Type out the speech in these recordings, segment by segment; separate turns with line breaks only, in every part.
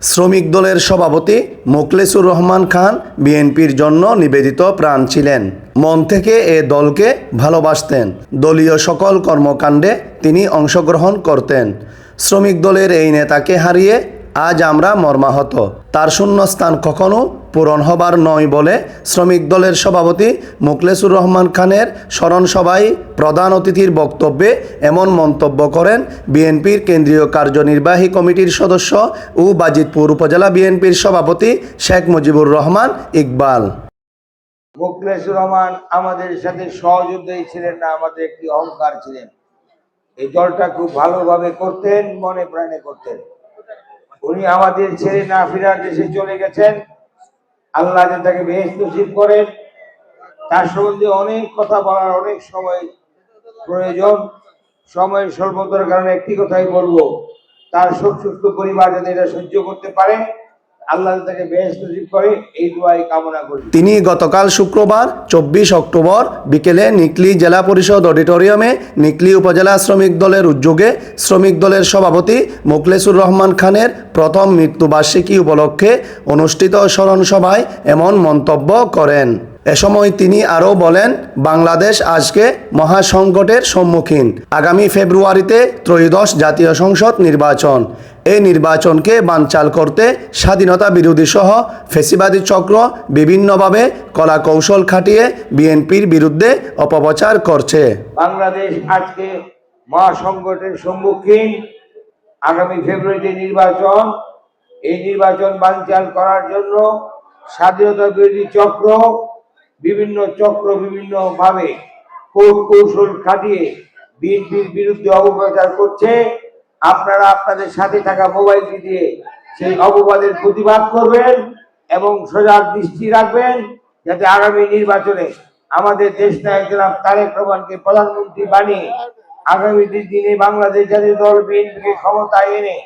শ্রমিক দলের সভাপতি মোকলেসুর রহমান খান বিএনপির জন্য নিবেদিত প্রাণ ছিলেন। মন থেকে এ দলকে ভালোবাসতেন। দলীয় সকল কর্মকাণ্ডে তিনি অংশগ্রহণ করতেন। শ্রমিক দলের এই নেতাকে হারিয়ে আজ আমরা মর্মাহত। তার শূন্যস্থান কখনো পূরণ হবার নয় বলে শ্রমিক দলের সভাপতি মুকলেসুর রহমান খানের স্মরণ সভায় প্রধান অতিথির বক্তব্যে এমন মন্তব্য করেন বিএনপির কেন্দ্রীয় কার্যনির্বাহী কমিটির সদস্য ও বাজিতপুর উপজেলা বিএনপির সভাপতি শেখ মুজিবুর রহমান ইকবাল।
মোকলেসুর রহমান আমাদের সাথে সহযোদ্ধাই ছিলেন না, আমাদের একটি অহংকার ছিলেন। এই দলটা খুব ভালোভাবে করতেন, মনে প্রাণে করতেন। উনি আমাদের ছেড়ে না ফেরার দেশে চলে গেছেন। আল্লাহ যেন তাকে বেশ নসিব করেন, তার সম্বন্ধে অনেক কথা বলার অনেক সময় প্রয়োজন। সময়ের স্বল্পতার কারণে একটি কথাই বলব, তার সুস্থ পরিবার যাতে এটা সহ্য করতে পারে
তিনি গতকাল শুক্রবার, চব্বিশ অক্টোবর, বিকেলে নিকলি জেলা পরিষদ অডিটোরিয়ামে নিকলি উপজেলা শ্রমিক দলের উদ্যোগে শ্রমিক দলের সভাপতি মোকলেসুর রহমান খানের প্রথম মৃত্যুবার্ষিকী উপলক্ষে অনুষ্ঠিত স্মরণ সভায় এমন মন্তব্য করেন। এ সময় তিনি আরও বলেন, বাংলাদেশ আজকে মহাসংকটের সম্মুখীন। আগামী ফেব্রুয়ারিতে ত্রয়োদশ জাতীয় সংসদ নির্বাচন। এই নির্বাচনকে বানচাল করতে স্বাধীনতা বিরোধী সহ ফেসিবাদী চক্র বিভিন্নভাবে কলা কৌশল খাটিয়ে বিএনপির বিরুদ্ধে অপপ্রচার করছে।
বাংলাদেশ আজকে মহাসংকটের সম্মুখীন। আগামী ফেব্রুয়ারিতে নির্বাচন। এই নির্বাচন বানচাল করার জন্য স্বাধীনতা বিরোধী চক্র বিভিন্ন চক্র বিভিন্ন ভাবে কৌশল খাটিয়ে বিএনপির বিরুদ্ধে অপপ্রচার করছে। আপনারা আপনাদের সাথে থাকা মোবাইলটি দিয়ে সেই অপবাদের প্রতিবাদ করবেন এবং সজাগ দৃষ্টি রাখবেন যাতে আগামী নির্বাচনে আমাদের দেশ নায়ক তারেক রহমানকে প্রধানমন্ত্রী বানিয়ে আগামী দিনে বাংলাদেশ জাতীয় দল বিএনপিকে ক্ষমতায় এনে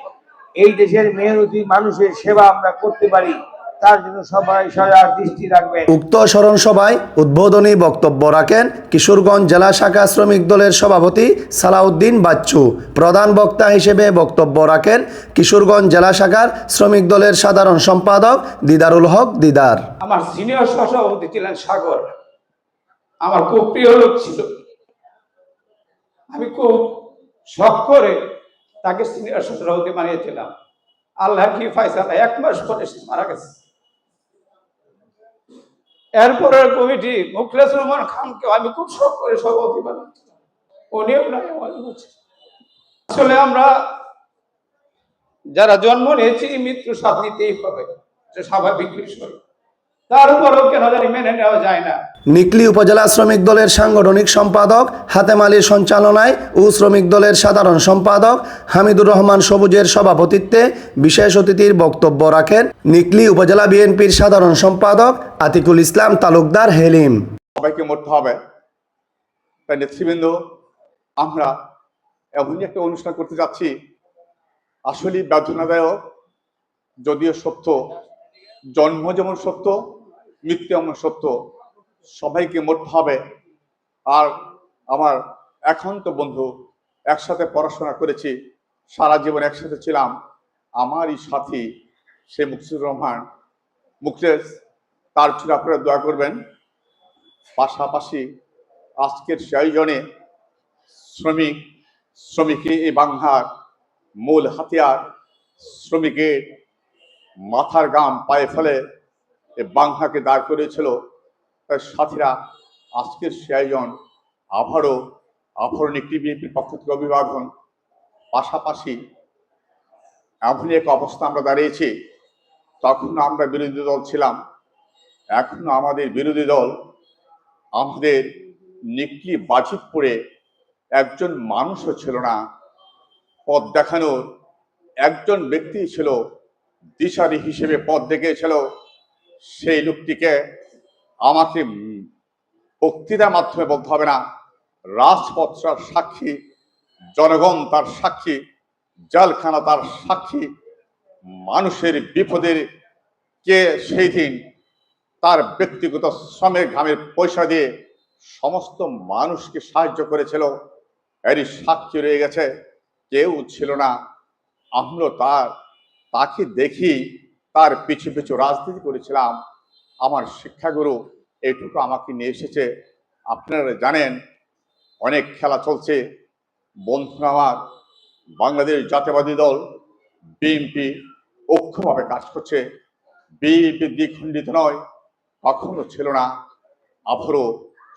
এই দেশের মেহনতি মানুষের সেবা আমরা করতে পারি। তার জন্য সবাই সজাগ দৃষ্টি রাখবেন।
উক্ত স্মরণ সভায় উদ্বোধনী বক্তব্য রাখেন কিশোরগঞ্জ জেলা শাখা শ্রমিক দলের সভাপতি সালাউদ্দিন বাচ্চু। প্রধান বক্তা হিসেবে বক্তব্য রাখেন কিশোরগঞ্জ জেলা শাখার শ্রমিক দলের সাধারণ সম্পাদক দিদারুল হক দিদার।
আমার সিনিয়র সহসভাপতি ছিলেন সাগর। আমার খুব প্রিয় লোক ছিল। আমি খুব শখ করে তাকে সিনিয়র সহসভাপতি বানিয়েছিলাম। আল্লাহ কি ফাইসালা এক মাস পরে সে মারা গেছে। এরপরের কমিটি মুখলেস রহমান খানকে আমি খুব শখ করে সভাপতি বানিয়েছিলাম উনিও আসলে আমরা যারা জন্ম নিয়েছি, মৃত্যু সাথ নিতেই হবে। স্বাভাবিক বিষয়। তার উপরও কেন জানি মেনে নেওয়া যায় না।
নিকলি উপজেলা শ্রমিক দলের সাংগঠনিক সম্পাদক হাতেম আলীর সঞ্চালনায় ও শ্রমিক দলের সাধারণ সম্পাদক হামিদুর রহমান সবুজের সভাপতিত্বে বিশেষ অতিথির বক্তব্য রাখেন নিকলি উপজেলা বিএনপির সাধারণ সম্পাদক আতিকুল ইসলাম তালুকদার হেলিম।
সবাইকে মরতে হবে। তাই নেতৃবৃন্দ আমরা এমনই একটা অনুষ্ঠান করতে যাচ্ছি। আসলেই বেদনাদায়ক যদিও সত্য জন্ম যেমন সত্য মৃত্যু এমন সত্য সবাইকে মরতে হবে। আর আমার একান্ত বন্ধু, একসাথে পড়াশোনা করেছি, সারা জীবন একসাথে ছিলাম। আমারই সাথী সে মুকসুর রহমান। মুকলেশ তার জন্য আপনারা দোয়া করবেন। পাশাপাশি আজকের সে আয়োজনে শ্রমিক শ্রমিকই এই বাংলার মূল হাতিয়ার, শ্রমিকের মাথার গাম পায়ে ফেলে এ বাংলাকে দাঁড় করেছিল তার সাথীরা, আজকের সে আয়োজন আবারও আভরণ একটি বিএনপির পক্ষ থেকে অভিবাদন। পাশাপাশি এমন এক অবস্থা আমরা দাঁড়িয়েছি, তখন আমরা বিরোধী দল ছিলাম। এখনও আমাদের বিরোধী দল আমাদের নিকলি বাজিতপুরে একজন মানুষও ছিল না। পথ দেখানোর একজন ব্যক্তি ছিল, দিশারি হিসেবে পথ দেখিয়েছিল। সেই লোকটিকে আমাকে বক্তৃতার মাধ্যমে বলতে হবে না। রাজপথটার সাক্ষী, জনগণ তার সাক্ষী, জেলখানা তার সাক্ষী, মানুষের বিপদের কে সেই দিন তার ব্যক্তিগত শ্রমের ঘামের পয়সা দিয়ে সমস্ত মানুষকে সাহায্য করেছিল। এরই সাক্ষী রয়ে গেছে। কেউ ছিল না। আমরা তার, তাকে দেখি তার পিছু পিছু রাজনীতি করেছিলাম। আমার শিক্ষাগুরু এইটুকু আমাকে নিয়ে এসেছে। আপনারা জানেন, অনেক খেলা চলছে। বন্ধুরা আমার, বাংলাদেশ জাতীয়বাদী দল বিএনপি অক্ষভাবে কাজ করছে। বিএনপি দ্বিখণ্ডিত নয়, কখনো ছিল না। আবারও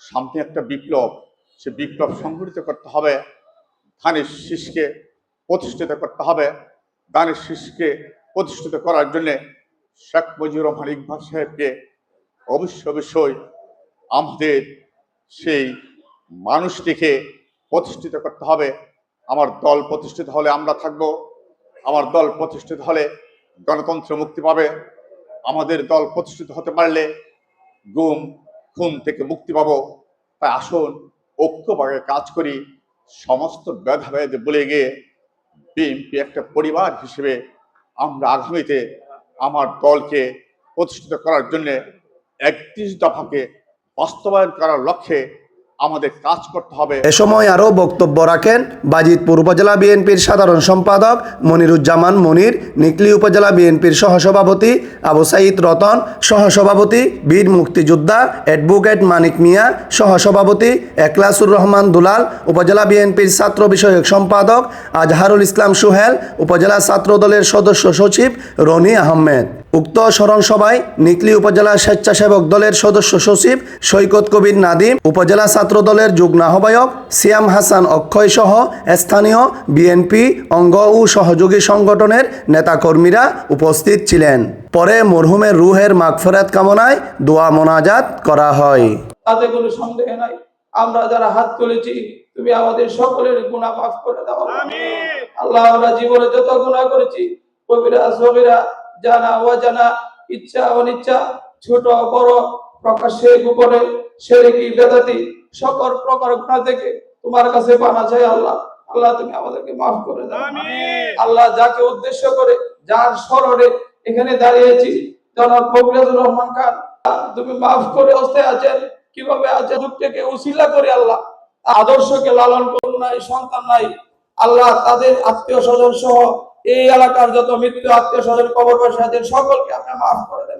সামনে একটা বিপ্লব, সে বিপ্লব সংগঠিত করতে হবে। ধানের শীষকে প্রতিষ্ঠিত করতে হবে। ধানের শীষকে প্রতিষ্ঠিত করার জন্য শেখ মুজিবুর রহমান ইকবাল সাহেবকে অবশ্য অবশ্যই আমাদের সেই মানুষটিকে প্রতিষ্ঠিত করতে হবে। আমার দল প্রতিষ্ঠিত হলে আমরা থাকব। আমার দল প্রতিষ্ঠিত হলে গণতন্ত্র মুক্তি পাবে। আমাদের দল প্রতিষ্ঠিত হতে পারলে গুম, খুন থেকে মুক্তি পাব। তাই আসুন, ঐক্যভাবে কাজ করি। সমস্ত ভেদাভেদ বলে গিয়ে বিএনপি একটা পরিবার হিসেবে আমরা আগামীতে আমার দলকে প্রতিষ্ঠিত করার জন্য একত্রিশ দফাকে বাস্তবায়ন করার লক্ষ্যে আমাদের কাজ করতে হবে।
এ সময় আরও বক্তব্য রাখেন বাজিতপুর উপজেলা বিএনপির সাধারণ সম্পাদক মনিরুজ্জামান মনির, নিকলি উপজেলা বিএনপির সহসভাপতি আবু সাইদ রতন, সহসভাপতি বীর মুক্তিযোদ্ধা অ্যাডভোকেট মানিক মিয়া, সহসভাপতি একলাসুর রহমান দুলাল, উপজেলা বিএনপির ছাত্র বিষয়ক সম্পাদক আজহারুল ইসলাম সুহেল, উপজেলা ছাত্র দলের সদস্য সচিব রনি আহমেদ। উক্ত স্মরণ সভায় নিকলি উপজেলা স্বেচ্ছাসেবক দলের সদস্য সচিব সৈকত কবির নাদিম উপজেলা ছাত্র দলের যুগ্ম আহ্বায়ক সিয়াম হাসান অক্ষয় সহ স্থানীয় বিএনপি অঙ্গ ও সহযোগী সংগঠনের নেতাকর্মীরা উপস্থিত ছিলেন। পরে মরহুমের রুহের মাগফেরাত কামনায় দোয়া মোনাজাত করা হয়।
তাতে কোনো সন্দেহ নাই। আমরা যারা হাত তুলেছি তুমি আমাদের সকলের গুণা মাফ করে দাও। আল্লাহ আমরা জীবনে যত গুণা করেছি কবিরা সবিরা জানা অজানা ইচ্ছা অনিচ্ছা ছোট বড় প্রকাশ্যে গোপনে সেরেকি বেদাতি সকল প্রকার গুণা থেকে তোমার কাছে পানা চাই আল্লাহ। আল্লাহ তুমি আমাদেরকে মাফ করে দাও। আল্লাহ যাকে উদ্দেশ্য করে যার স্মরণে এখানে দাঁড়িয়েছি জনাব ফখরুল রহমান খান তুমি মাফ করে অবস্থায় আছেন কীভাবে আছে যুগটাকে উসিলা করে আল্লাহ। আদর্শকে লালন করুন নাই সন্তান নাই। আল্লাহ তাদের আত্মীয় স্বজন সহ এই এলাকার যত মৃত্যু আত্মীয় স্বজন কবর সকলকে আমরা মাফ করে